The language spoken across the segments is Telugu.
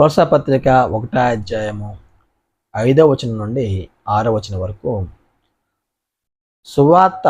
పత్రిక ఒకటో అధ్యాయము ఐదో వచనం నుండి ఆరో వచనం వరకు సువార్త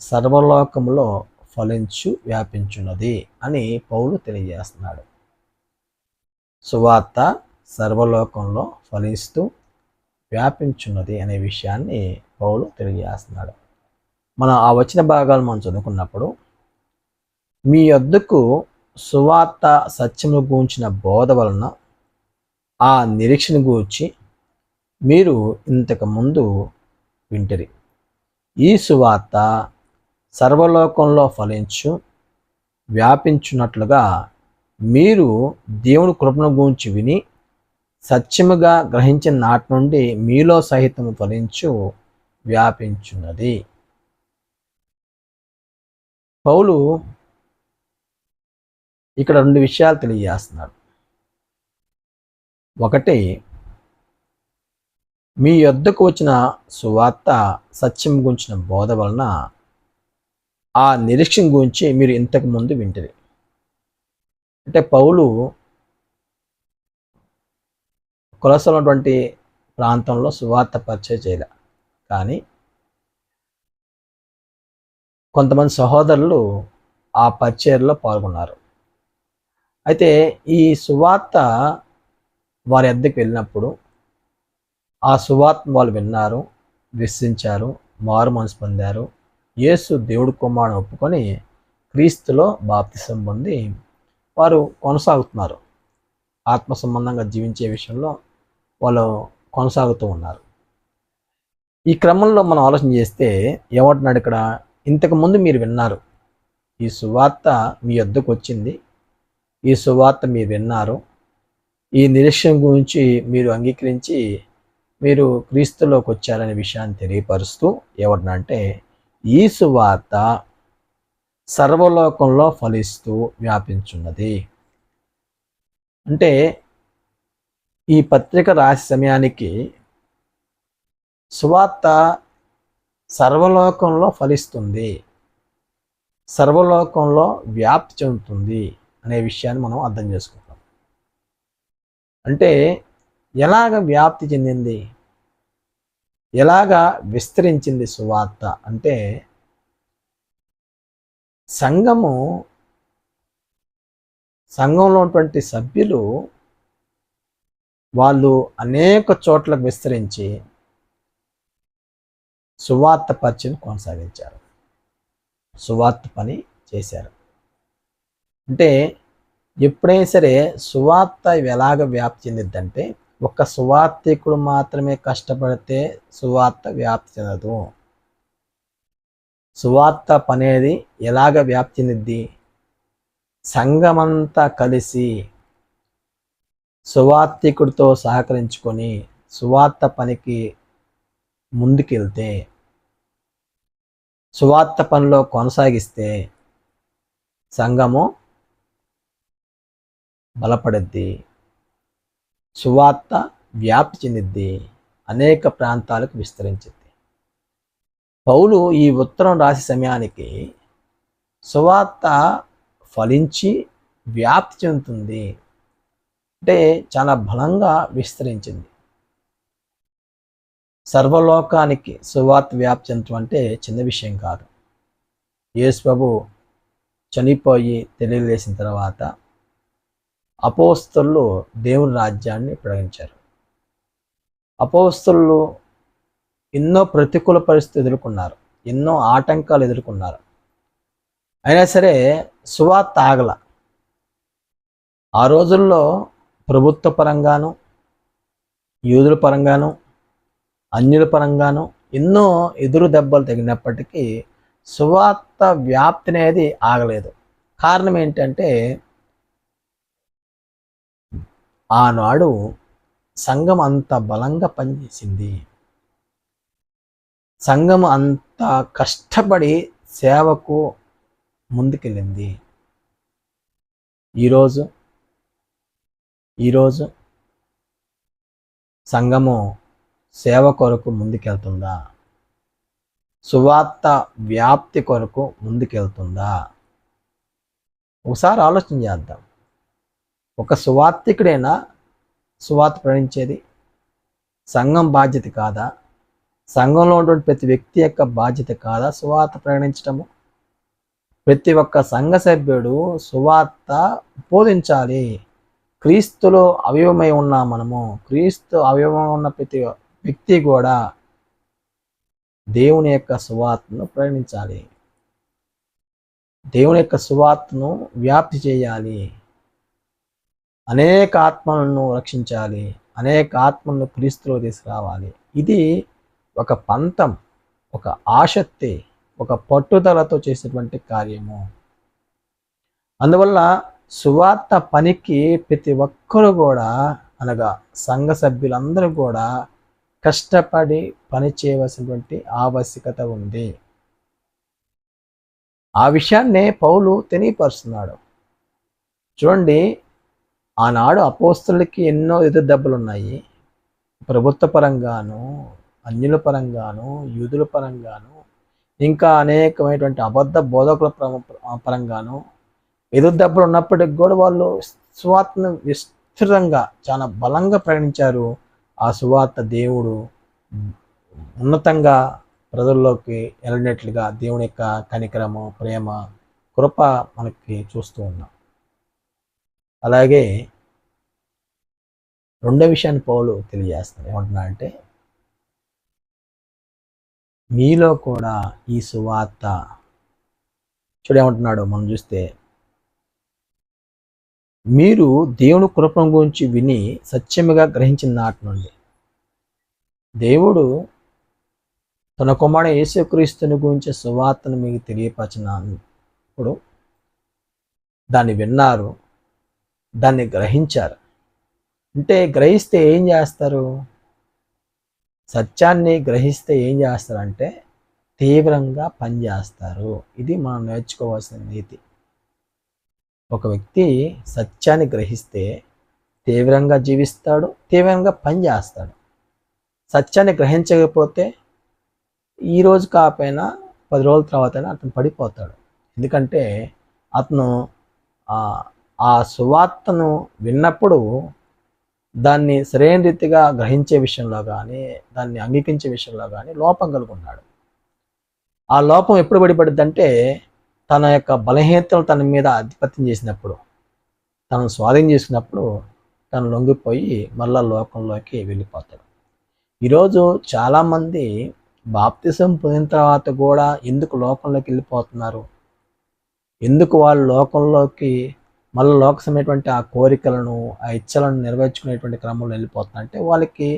సర్వలోకంలో ఫలించు వ్యాపించున్నది అని పౌలు తెలియజేస్తున్నాడు. సువార్త సర్వలోకంలో ఫలిస్తూ వ్యాపించున్నది అనే విషయాన్ని పౌలు తెలియజేస్తున్నాడు. మనం ఆ వచ్చిన భాగాలు మనం చదువుకున్నప్పుడు మీ యొద్దకు సువార్త సత్యము గురించిన బోధ వలన ఆ నిరీక్షణ గూర్చి మీరు ఇంతకు ముందు వింటరి. ఈ సువార్త సర్వలోకంలో ఫలించు వ్యాపించున్నట్లుగా మీరు దేవుని కృపను గురించి విని సత్యముగా గ్రహించిన నాటి నుండి మీలో సహితము ఫలించు వ్యాపించున్నది పౌలు ఇక్కడ రెండు విషయాలు తెలియజేస్తున్నాడు. ఒకటి మీ యొద్దకు వచ్చిన సువార్త సత్యం గురించిన బోధ వలన ఆ నిరీక్షణ గురించి మీరు ఇంతకు ముందు వింటది అంటే పౌలు కులసమైనటువంటి ప్రాంతంలో సువార్త పరిచయం చేయలే. కానీ కొంతమంది సహోదరులు ఆ పరిచయలో పాల్గొన్నారు. అయితే ఈ సువార్త వారి అద్దెకి వెళ్ళినప్పుడు ఆ సువార్త వాళ్ళు విన్నారు విశ్వించారు మారు మనసు పొందారు. యేసు దేవుడు కుమారుని ఒప్పుకొని క్రీస్తులో బాప్తిసం పొంది వారు కొనసాగుతున్నారు. ఆత్మ సంబంధంగా జీవించే విషయంలో వాళ్ళు కొనసాగుతూ ఉన్నారు. ఈ క్రమంలో మనం ఆలోచన చేస్తే ఏమంటున్నాడు ఇక్కడ? ఇంతకుముందు మీరు విన్నారు ఈ సువార్త మీ వద్దకు వచ్చింది ఈ సువార్త మీరు విన్నారు ఈ నిరీక్షణ గురించి మీరు అంగీకరించి మీరు క్రీస్తులోకి వచ్చారనే విషయాన్ని తెలియపరుస్తూ ఎవరినంటే ఈ సువార్త సర్వలోకంలో ఫలిస్తూ వ్యాపించున్నది. అంటే ఈ పత్రిక రాసే సమయానికి సువార్త సర్వలోకంలో ఫలిస్తుంది. సర్వలోకంలో వ్యాప్తి చెందుతుంది అనే విషయాన్ని మనం అర్థం చేసుకుంటాం అంటే ఎలాగ వ్యాప్తి చెందింది? ఎలాగ విస్తరించింది సువార్త? అంటే సంఘము సంఘంలో ఉన్నటువంటి సభ్యులు వాళ్ళు అనేక చోట్లకు విస్తరించి సువార్త పరిచయం కొనసాగించారు. సువార్త పని చేశారు. అంటే ఎప్పుడైనా సరే సువార్త ఎలాగ వ్యాప్తి చెందిద్దంటే ఒక సువార్థికుడు మాత్రమే కష్టపడితే సువార్త వ్యాప్తి చెందదు. సువార్త పనేది ఎలాగ వ్యాప్తి చెందిద్ది? సంఘమంతా కలిసి సువార్థికుడితో సహకరించుకొని సువార్త పనికి ముందుకెళ్తే సువార్త పనిలో కొనసాగిస్తే సంఘము బలపడద్ది సువార్త వ్యాప్తి చెందిద్ది అనేక ప్రాంతాలకు విస్తరించింది పౌలు ఈ ఉత్తరం రాసే సమయానికి సువార్త ఫలించి వ్యాప్తి చెందుతుంది. అంటే చాలా బలంగా విస్తరించింది. సర్వలోకానికి సువార్త వ్యాప్తి చెందడం అంటే చిన్న విషయం కాదు. యేసు ప్రభు చనిపోయి తెలియలేసిన తర్వాత అపోస్తులు దేవుని రాజ్యాన్ని ప్రకటించారు. అపోస్తులు ఎన్నో ప్రతికూల పరిస్థితులు ఎదుర్కొన్నారు ఎన్నో ఆటంకాలు ఎదుర్కొన్నారు. అయినా సరే సువార్త ఆగల. ఆ రోజుల్లో ప్రభుత్వ పరంగాను యూదుల పరంగాను అన్యుల పరంగాను ఎన్నో ఎదురు దెబ్బలు తగినప్పటికీ సువార్త వ్యాప్తి అనేది ఆగలేదు. కారణం ఏంటంటే ఆనాడు సంఘం అంత బలంగా పనిచేసింది. సంఘం అంత కష్టపడి సేవకు ముందుకెళ్ళింది. ఈరోజు ఈరోజు సంఘము సేవ కొరకు ముందుకెళ్తుందా? సువార్త వ్యాప్తి కొరకు ముందుకెళ్తుందా? ఒకసారి ఆలోచన చేద్దాం. ఒక సువార్తికుడైనా సువార్త ప్రయాణించేది సంఘం బాధ్యత కాదా? సంఘంలో ఉన్నటువంటి ప్రతి వ్యక్తి యొక్క బాధ్యత కాదా సువార్త ప్రయాణించడము ప్రతి ఒక్క సంఘ సభ్యుడు సువార్త బోధించాలి. క్రీస్తులో అవయవమై ఉన్నా మనము క్రీస్తు అవయవమై ఉన్న ప్రతి వ్యక్తి కూడా దేవుని యొక్క సువార్తను ప్రయాణించాలి దేవుని యొక్క సువార్తను వ్యాప్తి చేయాలి. అనేక ఆత్మలను రక్షించాలి అనేక ఆత్మలను క్రీస్తులో తీసుకురావాలి. ఇది ఒక పంతం ఒక ఆసక్తి ఒక పట్టుదలతో చేసేటువంటి కార్యము. అందువల్ల సువార్త పనికి ప్రతి ఒక్కరు కూడా అనగా సంఘ సభ్యులందరూ కూడా కష్టపడి పని చేయవలసినటువంటి ఆవశ్యకత ఉంది. ఆ విషయాన్నే పౌలు తెలియపరుస్తున్నాడు. చూడండి ఆనాడు అపోస్తులకి ఎన్నో ఎదురు దెబ్బలు ఉన్నాయి ప్రభుత్వ పరంగాను అన్యుల పరంగాను యూదుల పరంగాను ఇంకా అనేకమైనటువంటి అబద్ధ బోధకుల పరంగాను ఎదురు దెబ్బలు ఉన్నప్పటికి కూడా వాళ్ళు సువార్తను విస్తృతంగా చాలా బలంగా ప్రకటించారు. ఆ సువార్త దేవుడు ఉన్నతంగా ప్రజల్లోకి వెళ్ళినట్లుగా దేవుని యొక్క కనికరము ప్రేమ కృప మనకి చూస్తూ ఉన్నాం. అలాగే రెండో విషయాన్ని పౌలు తెలియజేస్తున్నారు ఏమంటున్నా అంటే మీలో కూడా ఈ సువార్త చూడేమంటున్నాడు మనం చూస్తే మీరు దేవుని కృపణ గురించి విని సత్యముగా గ్రహించిన నాటి నుండి దేవుడు తన కుమారుడు యేసుక్రీస్తుని గురించి సువార్తను మీకు తెలియపరిచినప్పుడు దాన్ని విన్నారు. దాన్ని గ్రహించారు. అంటే గ్రహిస్తే ఏం చేస్తారు? సత్యాన్ని గ్రహిస్తే ఏం చేస్తారంటే తీవ్రంగా పనిచేస్తారు ఇది మనం నేర్చుకోవాల్సిన నీతి. ఒక వ్యక్తి సత్యాన్ని గ్రహిస్తే తీవ్రంగా జీవిస్తాడు తీవ్రంగా పనిచేస్తాడు సత్యాన్ని గ్రహించకపోతే ఈ రోజు కాకపోయినా పది రోజుల తర్వాత అతను పడిపోతాడు. ఎందుకంటే అతను ఆ- సువార్తను విన్నప్పుడు దాన్ని సరైన రీతిగా గ్రహించే విషయంలో కానీ దాన్ని అంగీకరించే విషయంలో కానీ లోపం కలుగున్నాడు. ఆ లోపం ఎప్పుడు పడిపడిందంటే అంటే తన యొక్క బలహీనతలు తన మీద ఆధిపత్యం చేసినప్పుడు తనను స్వాధీనం చేసినప్పుడు తను లొంగిపోయి మళ్ళా లోకంలోకి వెళ్ళిపోతాడు. ఈరోజు చాలామంది బాప్తిసం పొందిన తర్వాత కూడా ఎందుకు లోకంలోకి వెళ్ళిపోతున్నారు? ఎందుకు వాళ్ళు లోకంలోకి మళ్ళీ లోకసమైనటువంటి ఆ కోరికలను ఆ ఇచ్చలను నెరవేర్చుకునేటువంటి క్రమంలో వెళ్ళిపోతున్నారు అంటే వాళ్ళకి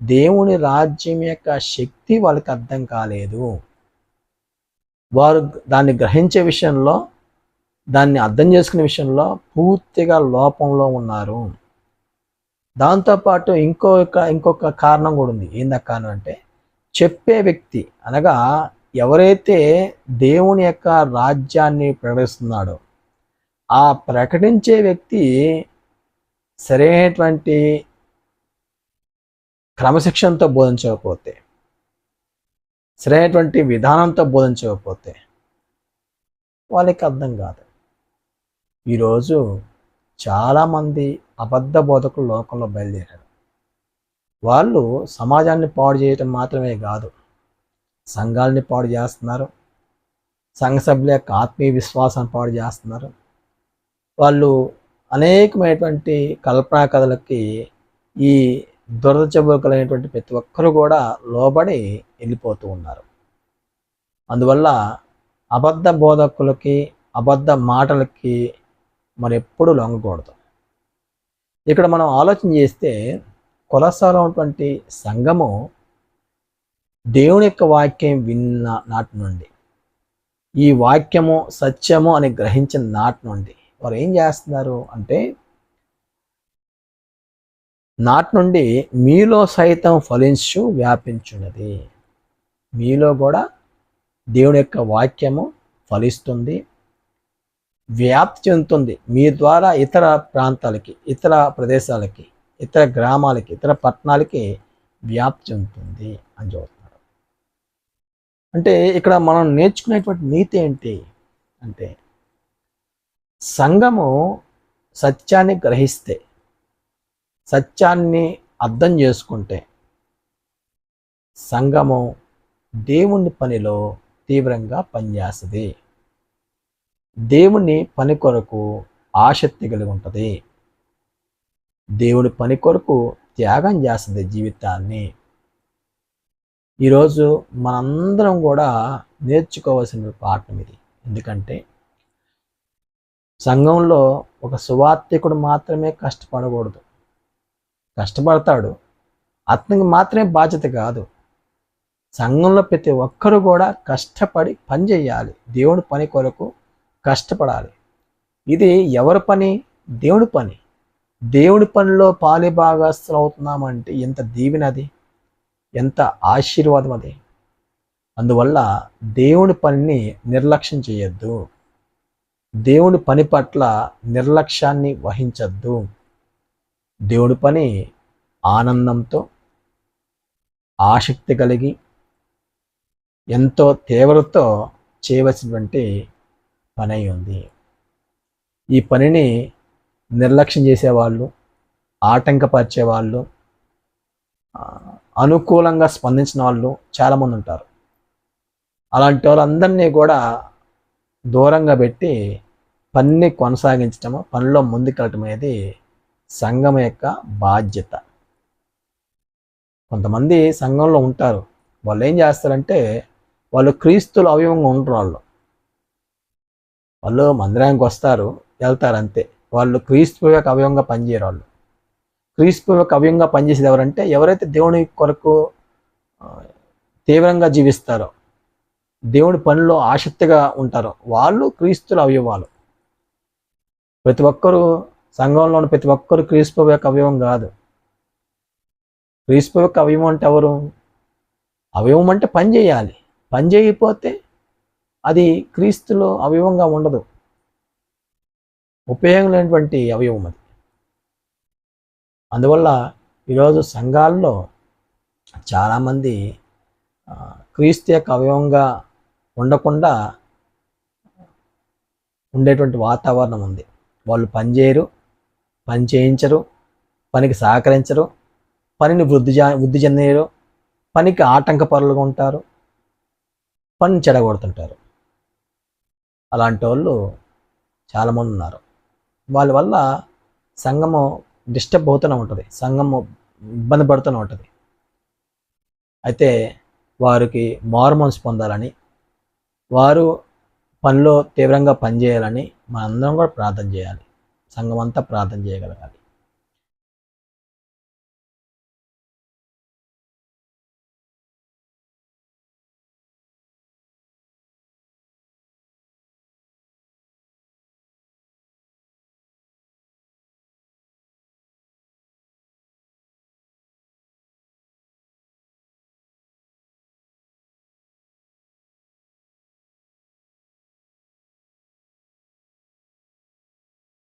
దేవుని రాజ్యం యొక్క శక్తి వాళ్ళకి అర్థం కాలేదు. వారు దాన్ని గ్రహించే విషయంలో దాన్ని అర్థం చేసుకునే విషయంలో పూర్తిగా లోపంలో ఉన్నారు. దాంతోపాటు ఇంకొక ఇంకొక కారణం కూడా ఉంది. ఏందా కారణం అంటే చెప్పే వ్యక్తి అనగా ఎవరైతే దేవుని యొక్క రాజ్యాన్ని ప్రకటిస్తున్నాడో ఆ ప్రకటించే వ్యక్తి సరైనటువంటి క్రమశిక్షణతో బోధించకపోతే సరైనటువంటి విధానంతో బోధించకపోతే వాళ్ళకి అర్థం కాదు. ఈరోజు చాలామంది అబద్ధ బోధకులు లోకంలో బయలుదేరారు. వాళ్ళు సమాజాన్ని పాడు చేయటం మాత్రమే కాదు సంఘాలని పాడు చేస్తున్నారు సంఘ సభ్యుల యొక్క ఆత్మీయ విశ్వాసాన్ని పాడు చేస్తున్నారు వాళ్ళు అనేకమైనటువంటి కల్పనా కథలకి ఈ దురదచబుకలైనటువంటి ప్రతి ఒక్కరు కూడా లోబడి వెళ్ళిపోతూ ఉన్నారు. అందువల్ల అబద్ధ బోధకులకి అబద్ధ మాటలకి మరి ఎప్పుడు లొంగకూడదు. ఇక్కడ మనం ఆలోచన చేస్తే కొలసాలో ఉన్నటువంటి సంఘము దేవుని యొక్క వాక్యం విన్న నాటి నుండి ఈ వాక్యము సత్యము అని గ్రహించిన నాటి నుండి వారు ఏం చేస్తున్నారు అంటే నాటి నుండి మీలో సైతం ఫలించు వ్యాపించున్నది. మీలో కూడా దేవుని యొక్క వాక్యము ఫలిస్తుంది వ్యాప్తి చెందుతుంది మీ ద్వారా ఇతర ప్రాంతాలకి ఇతర ప్రదేశాలకి ఇతర గ్రామాలకి ఇతర పట్టణాలకి వ్యాప్తి చెందుతుంది అని చెబుతున్నారు. అంటే ఇక్కడ మనం నేర్చుకునేటువంటి నీతి ఏంటి అంటే సంఘము సత్యాన్ని గ్రహిస్తే సత్యాన్ని అర్థం చేసుకుంటే సంఘము దేవుని పనిలో తీవ్రంగా పనిచేస్తుంది. దేవుని పని కొరకు ఆసక్తి కలిగి ఉంటుంది. దేవుని పని కొరకు త్యాగం చేస్తుంది జీవితాన్ని. ఈరోజు మనందరం కూడా నేర్చుకోవాల్సిన పాఠం ఇది. ఎందుకంటే సంఘంలో ఒక సువార్థికుడు మాత్రమే కష్టపడకూడదు. కష్టపడతాడు. అతనికి మాత్రమే బాధ్యత కాదు. సంఘంలో ప్రతి ఒక్కరు కూడా కష్టపడి పని చేయాలి. దేవుడి పని కొరకు కష్టపడాలి. ఇది ఎవరి పని? దేవుడి పని. దేవుడి పనిలో పాలిభాగస్తులు అవుతున్నామంటే ఎంత దీవెనది? ఎంత ఆశీర్వాదం అది. అందువల్ల దేవుడి పనిని నిర్లక్ష్యం చేయొద్దు. దేవుడి పని పట్ల నిర్లక్ష్యాన్ని వహించద్దు. దేవుడి పని ఆనందంతో ఆసక్తి కలిగి ఎంతో తీవ్రతో చేయవలసినటువంటి పని అయి ఉంది. ఈ పనిని నిర్లక్ష్యం చేసేవాళ్ళు ఆటంకపరిచే వాళ్ళు అనుకూలంగా స్పందించిన వాళ్ళు చాలామంది ఉంటారు. అలాంటి వాళ్ళందరినీ కూడా దూరంగా పెట్టి పనిని కొనసాగించటం పనిలో ముందుకెళ్ళటం అనేది సంఘం యొక్క బాధ్యత. కొంతమంది సంఘంలో ఉంటారు. వాళ్ళు ఏం చేస్తారంటే వాళ్ళు క్రీస్తులు అవయవంగా ఉంటారు వాళ్ళు. వాళ్ళు మందిరానికి వస్తారు వెళ్తారు అంతే. వాళ్ళు క్రీస్తు యొక్క అవయవంగా పనిచేయరు వాళ్ళు. క్రీస్తు యొక్క అవయంగా పనిచేసేది ఎవరంటే ఎవరైతే దేవుని కొరకు తీవ్రంగా జీవిస్తారో దేవుడి పనిలో ఆసక్తిగా ఉంటారో వాళ్ళు క్రీస్తుల అవయవాలు ప్రతి ఒక్కరూ సంఘంలో ఉన్న ప్రతి ఒక్కరు క్రీస్తు యొక్క అవయవం కాదు. క్రీస్తు యొక్క అవయవం అంటే ఎవరు? అవయవం అంటే పని చేయాలి. పని చేయకపోతే అది క్రీస్తులో అవయవంగా ఉండదు. ఉపయోగం లేనటువంటి అవయవం అది. అందువల్ల ఈరోజు సంఘాల్లో చాలామంది క్రీస్తు యొక్క అవయవంగా ఉండకుండా ఉండేటువంటి వాతావరణం ఉంది. వాళ్ళు పని చేయరు పని చేయించరు పనికి సహకరించరు పనిని వృద్ధి వృద్ధి చెందరు పనికి ఆటంకపరులుగా ఉంటారు పని చెడగొడుతుంటారు. అలాంటి వాళ్ళు చాలామంది ఉన్నారు. వాళ్ళ వల్ల సంఘము డిస్టర్బ్ అవుతూనే ఉంటుంది సంఘము ఇబ్బంది పడుతూనే ఉంటుంది. అయితే వారికి మారు పొందాలని వారు పనిలో తీవ్రంగా పనిచేయాలని మనందరం కూడా ప్రార్థన చేయాలి. సంఘం అంతా ప్రార్థన చేయగలగాలి.